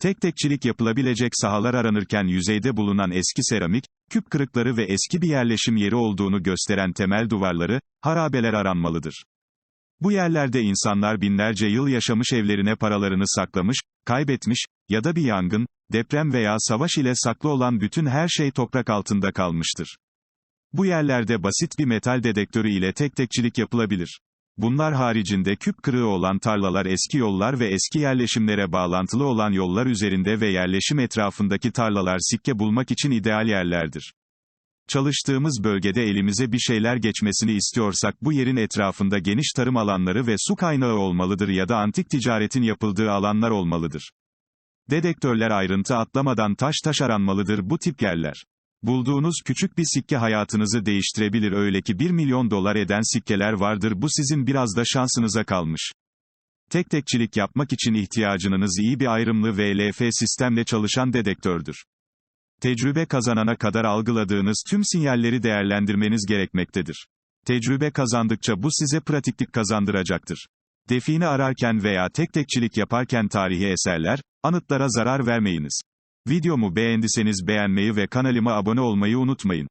Tek tekçilik yapılabilecek sahalar aranırken yüzeyde bulunan eski seramik, küp kırıkları ve eski bir yerleşim yeri olduğunu gösteren temel duvarları, harabeler aranmalıdır. Bu yerlerde insanlar binlerce yıl yaşamış evlerine paralarını saklamış, kaybetmiş ya da bir yangın, deprem veya savaş ile saklı olan bütün her şey toprak altında kalmıştır. Bu yerlerde basit bir metal dedektörü ile tek tekçilik yapılabilir. Bunlar haricinde küp kırığı olan tarlalar eski yollar ve eski yerleşimlere bağlantılı olan yollar üzerinde ve yerleşim etrafındaki tarlalar sikke bulmak için ideal yerlerdir. Çalıştığımız bölgede elimize bir şeyler geçmesini istiyorsak bu yerin etrafında geniş tarım alanları ve su kaynağı olmalıdır ya da antik ticaretin yapıldığı alanlar olmalıdır. Dedektörler ayrıntı atlamadan taş taş aranmalıdır bu tip yerler. Bulduğunuz küçük bir sikke hayatınızı değiştirebilir öyle ki 1 milyon dolar eden sikkeler vardır bu sizin biraz da şansınıza kalmış. Tek tekçilik yapmak için ihtiyacınız iyi bir ayrımlı VLF sistemle çalışan dedektördür. Tecrübe kazanana kadar algıladığınız tüm sinyalleri değerlendirmeniz gerekmektedir. Tecrübe kazandıkça bu size pratiklik kazandıracaktır. Define ararken veya tek tekçilik yaparken tarihi eserler, anıtlara zarar vermeyiniz. Videomu beğendiyseniz beğenmeyi ve kanalıma abone olmayı unutmayın.